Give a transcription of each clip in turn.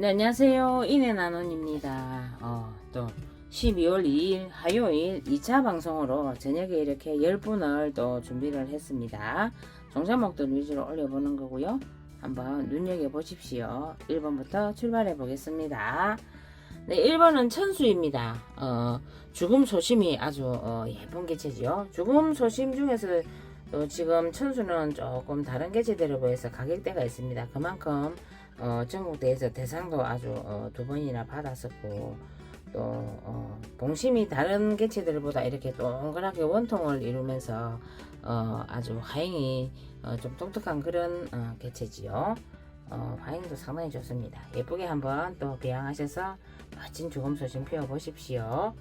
네, 안녕하세요. 이내나논입니다. 어, 또 12월 2일 화요일 2차 방송으로 저녁에 이렇게 10분을 또 준비를 했습니다. 종자목들 위주로 올려보는 거고요. 한번 눈여겨보십시오. 1번부터 출발해 보겠습니다. 네, 1번은 천수입니다. 어, 죽음 소심이 아주 어, 예쁜 개체지요. 죽음 소심 중에서 또 지금 천수는 조금 다른 개체들에 비해서 가격대가 있습니다. 그만큼 어, 전국대에서 대상도 아주 어, 두 번이나 받았었고 또 어, 봉심이 다른 개체들보다 이렇게 동그랗게 원통을 이루면서 어, 아주 화행이 어, 좀 독특한 그런 어, 개체지요. 어, 화행도 상당히 좋습니다. 예쁘게 한번 또 배양하셔서 멋진 소심 피워보십시오.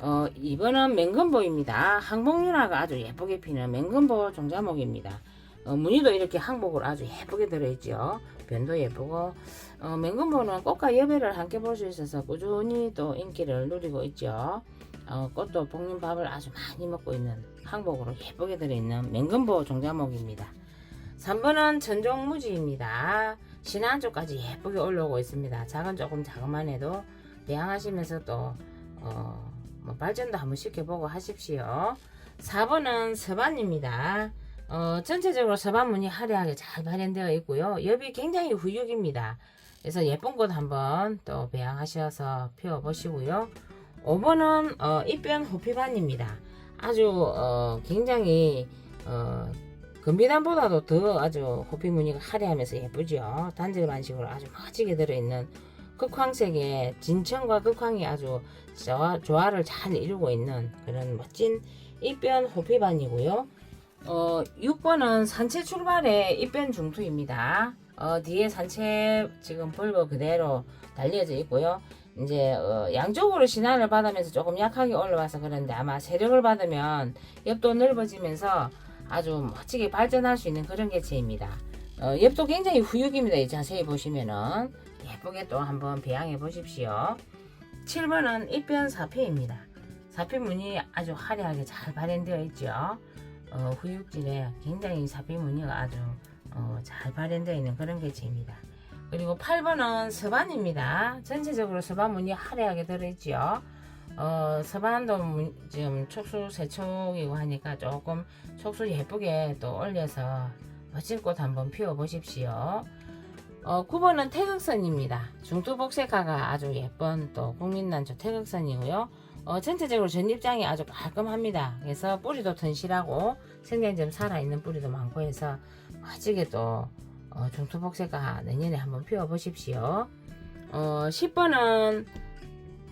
어, 이번은 맹금보입니다. 항복윤화가 아주 예쁘게 피는 맹금보 종자목입니다. 어, 무늬도 이렇게 항복으로 아주 예쁘게 들어있죠. 변도 예쁘고 어, 맹금보는 꽃과 여배를 함께 볼 수 있어서 꾸준히 또 인기를 누리고 있죠. 어, 꽃도 볶는밥을 아주 많이 먹고 있는 항복으로 예쁘게 들어있는 맹금보 종자목입니다. 3번은 전종무지입니다. 신안 쪽까지 예쁘게 올라오고 있습니다. 작은 조금 작은만 해도 배양하시면서 또 어, 뭐 발전도 한번 시켜보고 하십시오. 4번은 서반입니다. 어, 전체적으로 서반문이 화려하게 잘 발현되어 있고요. 엽이 굉장히 후육입니다. 그래서 예쁜 꽃 한번 또 배양하셔서 피워보시고요. 5번은 어, 입변 호피반입니다. 아주 어, 굉장히 어, 금비단보다도 더 아주 호피 무늬가 화려하면서 예쁘죠. 단질 반식으로 아주 멋지게 들어있는 극황색의 진천과 극황이 아주 조화, 조화를 잘 이루고 있는 그런 멋진 입변 호피반이고요. 어, 6번은 산채 출발의 입변 중투입니다. 어, 뒤에 산채 지금 벌거 그대로 달려져 있고요. 이제 어, 양쪽으로 신안을 받으면서 조금 약하게 올라와서 그런데 아마 세력을 받으면 옆도 넓어지면서 아주 멋지게 발전할 수 있는 그런 개체입니다. 어, 옆도 굉장히 후육입니다. 이 자세히 보시면은 예쁘게 또 한번 배양해 보십시오. 7번은 입변 사피입니다. 사피 무늬 아주 화려하게 잘 발현되어 있죠. 어, 후육질에 굉장히 사피 무늬가 아주 어, 잘 발현되어 있는 그런 개체입니다. 그리고 8번은 서반입니다. 전체적으로 서반 무늬 화려하게 들어있죠. 어, 서반도 무- 지금 촉수 세촉이고 하니까 조금 촉수 예쁘게 또 올려서 멋진 꽃 한번 피워 보십시오. 어, 9번은 태극선입니다. 중투복색화가 아주 예쁜 또 국민난초 태극선이고요. 어, 전체적으로 전입장이 아주 깔끔합니다. 그래서 뿌리도 튼실하고 생장점 살아있는 뿌리도 많고 해서 멋지게 또 어, 중투복색화 내년에 한번 피워보십시오. 어, 10번은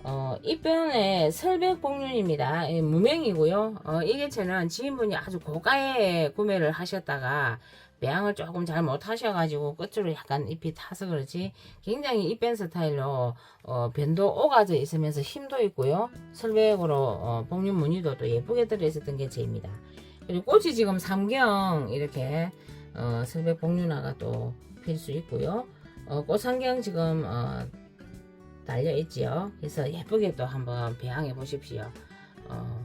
어, 입변의 설백복륜입니다. 예, 무명이고요. 어, 이 개체는 지인분이 아주 고가에 구매를 하셨다가 배양을 조금 잘 못하셔가지고 끝으로 약간 잎이 타서 그렇지 굉장히 잎변 스타일로 어, 변도 오가져 있으면서 힘도 있고요. 설백으로 어, 복륜 무늬도 또 예쁘게 들어있었던 개체입니다. 그리고 꽃이 지금 삼경 이렇게 어, 설백 복륜화가 또 필 수 있고요. 어, 꽃 삼경 지금 어, 달려 있지요. 그래서 예쁘게 또 한번 배양해 보십시오. 어,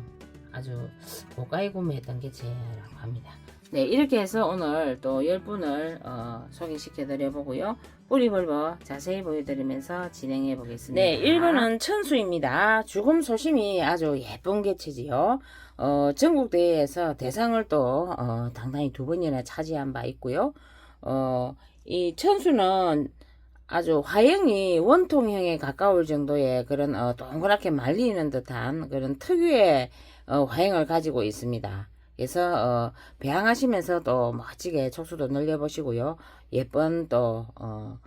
아주 고가에 구매했던 개체라고 합니다. 네, 이렇게 해서 오늘 또 10분을 어, 소개시켜 드려 보고요. 뿌리 벌버 자세히 보여드리면서 진행해 보겠습니다. 네, 1번은 천수입니다. 죽음 소심이 아주 예쁜 개체지요. 어, 전국대회에서 대상을 또 어, 당당히 두 번이나 차지한 바 있고요. 어, 이 천수는 아주 화형이 원통형에 가까울 정도의 그런 어, 동그랗게 말리는 듯한 그런 특유의 어, 화형을 가지고 있습니다. 그래서 어, 배양하시면서 또 멋지게 촉수도 늘려보시고요. 예쁜 또 어,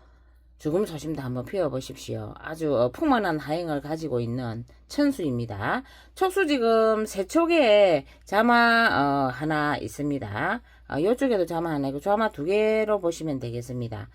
죽음 소심도 한번 피워보십시오. 아주 어, 풍만한 하행을 가지고 있는 천수입니다. 촉수 지금 세 촉에 자마 어, 하나 있습니다. 어, 이쪽에도 자마 하나 있고 자마 두 개로 보시면 되겠습니다.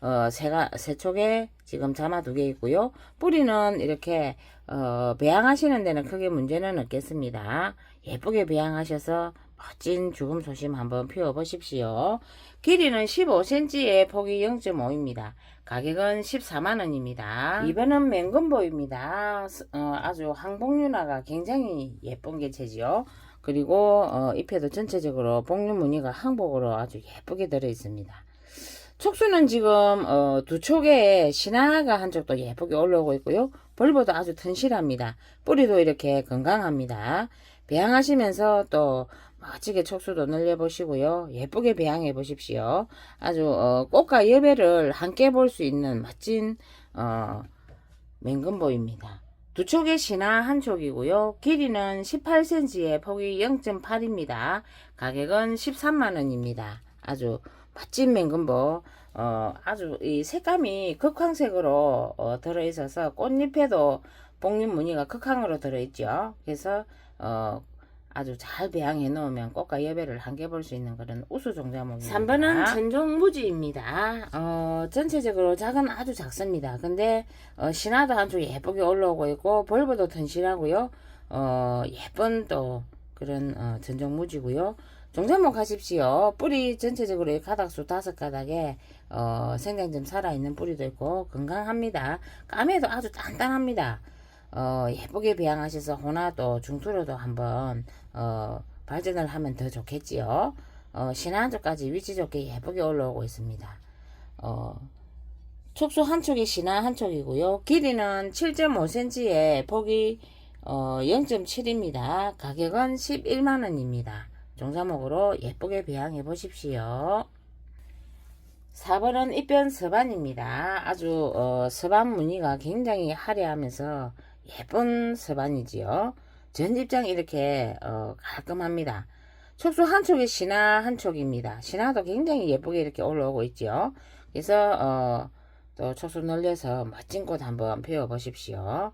어, 세가, 세 촉에 지금 자마 두 개 있고요. 뿌리는 이렇게, 어, 배양하시는 데는 크게 문제는 없겠습니다. 예쁘게 배양하셔서 멋진 죽음 소심 한번 피워보십시오. 길이는 15cm에 폭이 0.5입니다. 가격은 14만원입니다. 이번은 맹금보입니다. 어, 아주 항복륜화가 굉장히 예쁜 개체지요. 그리고 어, 잎에도 전체적으로 복륜 무늬가 항복으로 아주 예쁘게 들어 있습니다. 촉수는 지금 어, 두 촉에 신화가 한쪽도 예쁘게 올라오고 있고요. 벌보도 아주 튼실합니다. 뿌리도 이렇게 건강합니다. 배양하시면서 또 멋지게 촉수도 늘려보시고요. 예쁘게 배양해 보십시오. 아주 어, 꽃과 여배를 함께 볼 수 있는 멋진 어, 맹금보입니다. 두 촉의 신화 한 촉이고요. 길이는 18cm에 폭이 0.8입니다. 가격은 13만원입니다. 아주 멋진 맹금보 어, 아주 이 색감이 극황색으로 어, 들어있어서 꽃잎에도 복립 무늬가 극황으로 들어있죠. 그래서 어, 아주 잘 배양해 놓으면 꽃과 여배를 함께 볼 수 있는 그런 우수 종자목입니다. 3번은 전종 무지입니다. 어, 전체적으로 작은 아주 작습니다. 근데 어, 신화도 한쪽 예쁘게 올라오고 있고 벌브도 튼실하고요. 어, 예쁜 또 그런 어, 전종 무지고요. 종자목 하십시오. 뿌리 전체적으로 이 가닥수 다섯 가닥에 어, 생장점 살아있는 뿌리도 있고 건강합니다. 까매도 아주 단단합니다. 어, 예쁘게 배양하셔서 호나도 중투로도 한번 어, 발전을 하면 더 좋겠지요. 어, 신한쪽까지 위치 좋게 예쁘게 올라오고 있습니다. 어, 촉수 한 촉이 신화 한 촉이고요. 길이는 7.5cm에 폭이 어, 0.7입니다. 가격은 11만원입니다. 종자목으로 예쁘게 배양해 보십시오. 4번은 입변 서반입니다. 아주 어, 서반 무늬가 굉장히 화려하면서 예쁜 서반이지요. 전집장 이렇게 어, 깔끔합니다. 촉수 한 촉이 신화 한 촉입니다. 신화도 굉장히 예쁘게 이렇게 올라오고 있죠. 그래서 어, 또 촉수 늘려서 멋진 꽃 한번 피워 보십시오.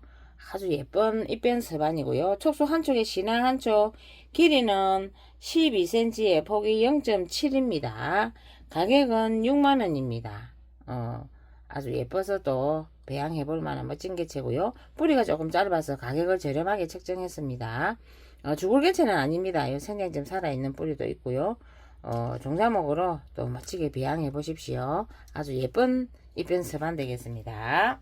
아주 예쁜 입변 서반이고요. 촉수 한 촉에 신화 한 촉, 길이는 12cm에 폭이 0.7입니다. 가격은 6만원입니다. 어, 아주 예뻐서 또 배양해 볼 만한 멋진 개체고요. 뿌리가 조금 짧아서 가격을 저렴하게 책정했습니다. 어, 죽을 개체는 아닙니다. 이 생장점 살아있는 뿌리도 있고요. 어, 종자목으로 또 멋지게 배양해 보십시오. 아주 예쁜 입변 서반 되겠습니다.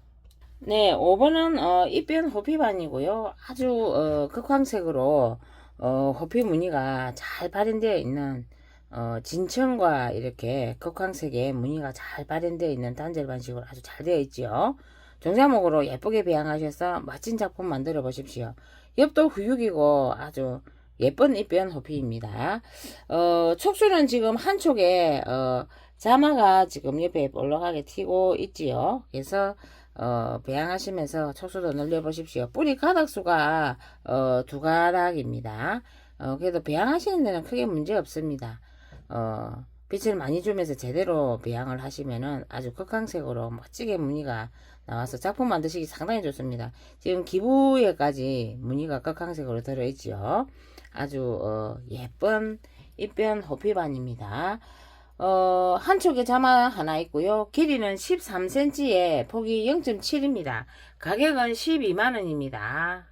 네, 5번은 어, 입변 호피반이고요. 아주 어, 극황색으로 어, 호피 무늬가 잘 발현되어 있는 어, 진천과 이렇게 극황색의 무늬가 잘 발현되어 있는 단절 반식으로 아주 잘 되어 있지요. 종자목으로 예쁘게 배양하셔서 멋진 작품 만들어 보십시오. 옆도 후육이고 아주 예쁜 입변 호피입니다. 어, 촉수는 지금 한 촉에 어, 자마가 지금 옆에 올라가게 튀고 있지요. 그래서 어, 배양하시면서 촉수도 늘려 보십시오. 뿌리 가닥수가 어, 두 가닥입니다. 어, 그래도 배양하시는 데는 크게 문제 없습니다. 어, 빛을 많이 주면서 제대로 배양을 하시면은 아주 극강색으로 멋지게 무늬가 나와서 작품 만드시기 상당히 좋습니다. 지금 기부에까지 무늬가 극강색으로 들어있죠. 아주 어, 예쁜 입변 호피반입니다. 어, 한쪽에 자마 하나 있고요. 길이는 13cm에 폭이 0.7입니다. 가격은 12만원입니다.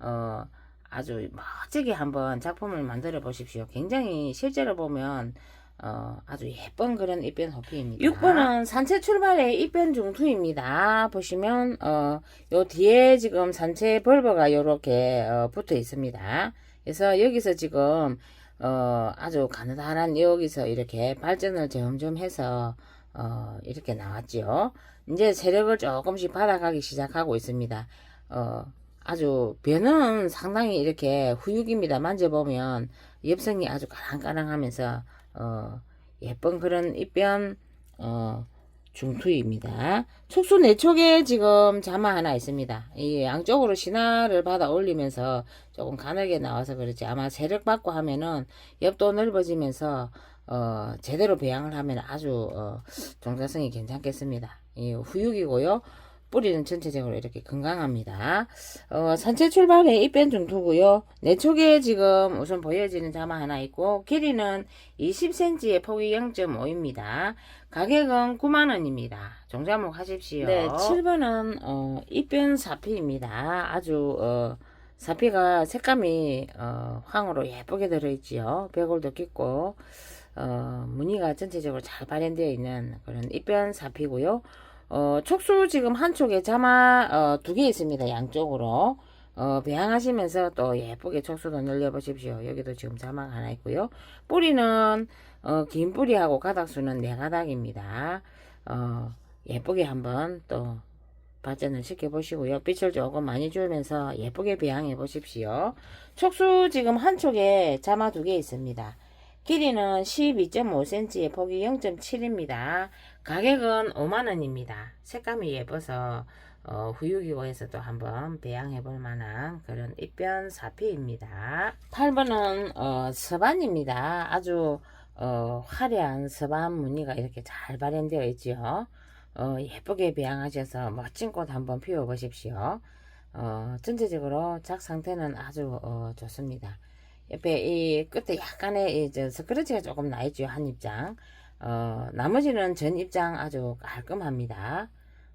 어, 아주 멋지게 한번 작품을 만들어 보십시오. 굉장히 실제로 보면 어, 아주 예쁜 그런 입변 호피입니다. 6번은 산채 출발의 입변 중투입니다. 보시면 어, 요 뒤에 지금 산채 벌버가 요렇게 어, 붙어 있습니다. 그래서 여기서 지금 어, 아주 가느다란 여기서 이렇게 발전을 점점 해서 어, 이렇게 나왔지요. 이제 세력을 조금씩 받아가기 시작하고 있습니다. 어, 아주 변은 상당히 이렇게 후육입니다. 만져보면 엽성이 아주 까랑까랑하면서 어, 예쁜 그런 입변 어, 중투입니다. 촉수 내촉에 지금 자마 하나 있습니다. 이 양쪽으로 신화를 받아 올리면서 조금 가늘게 나와서 그렇지 아마 세력 받고 하면은 옆도 넓어지면서 어, 제대로 배양을 하면 아주 어, 종자성이 괜찮겠습니다. 이 후육이고요. 뿌리는 전체적으로 이렇게 건강합니다. 어, 산채 출발에 입변 중투고요. 내촉에 지금 우선 보여지는 자마 하나 있고 길이는 20cm에 폭이 0.5입니다. 가격은 9만원입니다. 종자목 하십시오. 네, 7번은 어, 입변 사피입니다. 아주 어, 사피가 색감이 어, 황으로 예쁘게 들어있지요. 배골도 깊고 어, 무늬가 전체적으로 잘 발현되어 있는 그런 입변 사피고요. 어, 촉수 지금 한쪽에 자마 어, 두 개 있습니다. 양쪽으로. 어, 배양하시면서 또 예쁘게 촉수도 늘려보십시오. 여기도 지금 자막 하나 있고요. 뿌리는 어, 긴 뿌리하고 가닥수는 네 가닥입니다. 어, 예쁘게 한번 또 발전을 시켜보시고요. 빛을 조금 많이 주면서 예쁘게 배양해 보십시오. 촉수 지금 한쪽에 자마 두 개 있습니다. 길이는 12.5cm에 폭이 0.7입니다. 가격은 5만원입니다. 색감이 예뻐서 어, 후유기호에서도 한번 배양해 볼 만한 그런 입변 사피입니다. 8번은 어, 서반입니다. 아주 어, 화려한 서반 무늬가 이렇게 잘 발현되어 있지요. 어, 예쁘게 배양하셔서 멋진 꽃 한번 피워 보십시오. 어, 전체적으로 작 상태는 아주 어, 좋습니다. 옆에 이 끝에 약간의 이저 스크래치가 조금 나 있죠 한 입장. 어, 나머지는 전 입장 아주 깔끔합니다.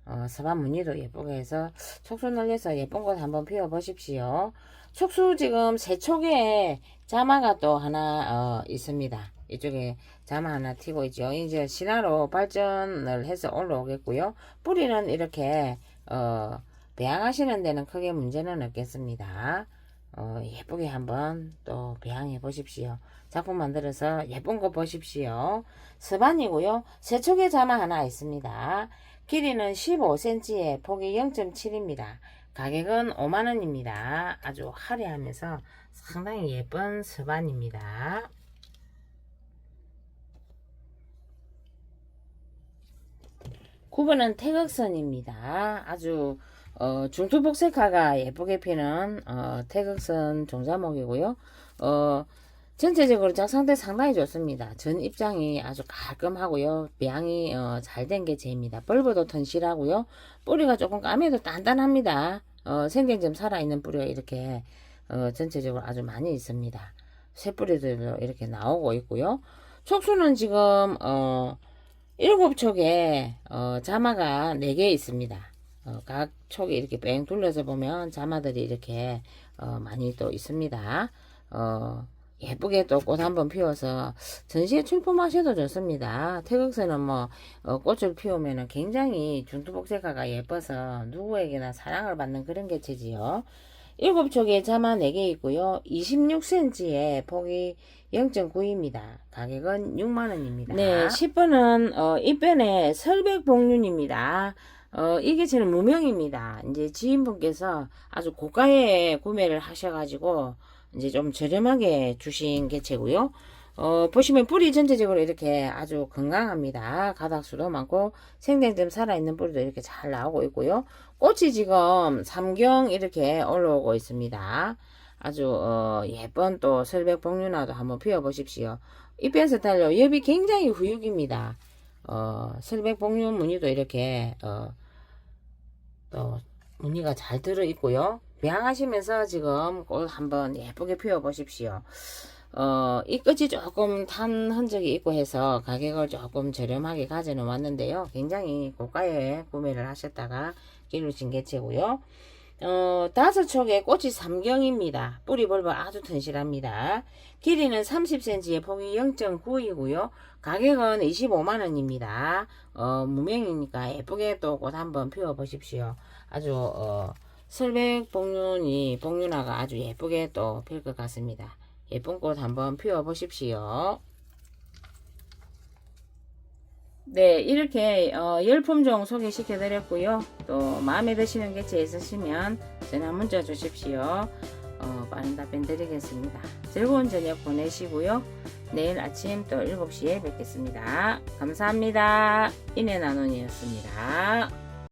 어, 서반 무늬도 예쁘게 해서 촉수 늘려서 예쁜 꽃 한번 피워 보십시오. 촉수 지금 세 촉에 자마가 또 하나 어, 있습니다. 이쪽에 자마 하나 튀고 있죠. 이제 신화로 발전을 해서 올라오겠고요. 뿌리는 이렇게 어, 배양하시는 데는 크게 문제는 없겠습니다. 어, 예쁘게 한번 또 배양해 보십시오. 작품 만들어서 예쁜 거 보십시오. 스반이고요. 세척의 자마 하나 있습니다. 길이는 15cm에 폭이 0.7입니다. 가격은 5만원입니다. 아주 화려하면서 상당히 예쁜 스반입니다. 9번은 태극선입니다. 아주 어, 중투복색화가 예쁘게 피는 어, 태극선 종자목이고요. 어, 전체적으로 작상태 상당히 좋습니다. 전 입장이 아주 깔끔하고요. 배양이 어, 잘된 게 제입니다. 벌브도 튼실하고요. 뿌리가 조금 까매도 단단합니다. 어, 생경점 살아있는 뿌리가 이렇게 어, 전체적으로 아주 많이 있습니다. 새뿌리들도 이렇게 나오고 있고요. 촉수는 지금 어, 일곱 촉에 어, 자마가 네개 있습니다. 어, 각 촉에 이렇게 뺑 둘러서 보면 자마들이 이렇게 어, 많이 또 있습니다. 어, 예쁘게 또 꽃 한번 피워서 전시에 출품하셔도 좋습니다. 태극선은 뭐 어, 꽃을 피우면 굉장히 중투복색화가 예뻐서 누구에게나 사랑을 받는 그런 개체지요. 일곱 촉에 자마 4개 있고요. 26cm에 폭이 0.9입니다. 가격은 6만원입니다. 네, 10번은 어, 입변의 설백봉륜입니다. 어, 이 개체는 무명입니다. 이제 지인분께서 아주 고가에 구매를 하셔가지고 이제 좀 저렴하게 주신 개체고요. 어, 보시면 뿌리 전체적으로 이렇게 아주 건강합니다. 가닥수도 많고 생생점 살아있는 뿌리도 이렇게 잘 나오고 있고요. 꽃이 지금 삼경 이렇게 올라오고 있습니다. 아주 어, 예쁜 또 설백복륜화도 한번 피워보십시오. 잎변 스타일로 엽이 굉장히 후육입니다. 어, 설백복륜 무늬도 이렇게 어, 또 무늬가 잘 들어 있고요. 배양하시면서 지금 꽃 한번 예쁘게 피워 보십시오. 어, 이 끝이 조금 탄 흔적이 있고 해서 가격을 조금 저렴하게 가져는 왔는데요. 굉장히 고가에 구매를 하셨다가 기르신 개체고요. 어, 다섯 촉에 꽃이 삼경입니다. 뿌리 벌벌 아주 튼실합니다. 길이는 30cm에 폭이 0.9이고요. 가격은 25만원입니다. 어, 무명이니까 예쁘게 또 꽃 한번 피워 보십시오. 아주 어, 설백 복륜이 복륜화가 아주 예쁘게 또 필 것 같습니다. 예쁜 꽃 한번 피워 보십시오. 네, 이렇게 어, 열품종 소개시켜 드렸고요. 또 마음에 드시는 개체 있으시면 전화 문자 주십시오. 어, 빠른 답변 드리겠습니다. 즐거운 저녁 보내시고요. 내일 아침 또 7시에 뵙겠습니다. 감사합니다. 인해 나눔이었습니다.